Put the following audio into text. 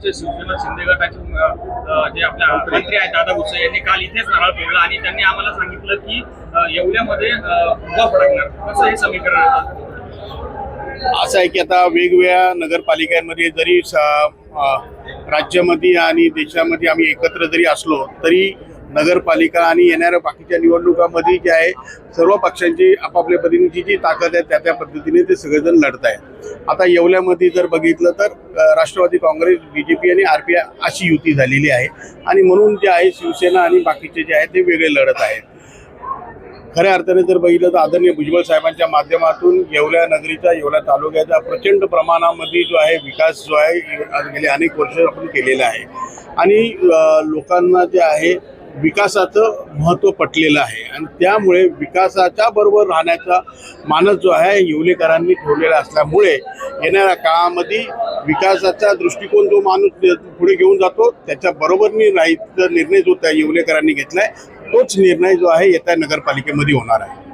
जे शिवसेना शिंदे गटाचे जे आपल्या मंत्री आहेत दादा भुसे यांनी काल इथेच नारळ फोडला आणि त्यांनी आम्हाला सांगितलं की एवढ्यामध्ये उभा फडकणार. कसं हे समीकरण असं आहे की आता वेगवेगळ्या नगरपालिकांमध्ये जरी राज्यामध्ये आणि देशामध्ये आम्ही एकत्र जरी असलो तरी नगरपालिका आणि येणाऱ्या बाकीच्या निवडणुकामध्ये जे आहे सर्व पक्षांची आपापल्या पद्धतीची जी ताकद आहे त्या त्या पद्धतीने ते सगळेजण लढत आहेत आता येवल्यामध्ये जर बघितलं तर Rashtrawadi Congress B J P आणि आर पी आय अशी युती झालेली आहे. आणि म्हणून जे आहे शिवसेना आणि बाकीचे जे आहे ते वेगळे लढत आहेत. खऱ्या अर्थाने जर बघितलं तर आदरणीय भुजबळ साहेबांच्या माध्यमातून येवल्या नगरीचा येवल्या तालुक्याचा प्रचंड प्रमाणामध्ये जो आहे विकास जो आहे गेले अनेक वर्ष आपण केलेला आहे. आणि लोकांना जे आहे विकासाचं महत्त्व पटलेलं आहे. आणि त्यामुळे विकासाच्या बरोबर राहण्याचा मानस जो आहे येवलेकरांनी ठेवलेला असल्यामुळे येणाऱ्या काळामध्ये विकासाचा दृष्टिकोन जो माणूस पुढे घेऊन जातो त्याच्या बरोबरनी राहायचा निर्णय जो त्या येवलेकरांनी आहे तोच निर्णय जो आहे येत्या नगरपालिकेमध्ये होणार आहे.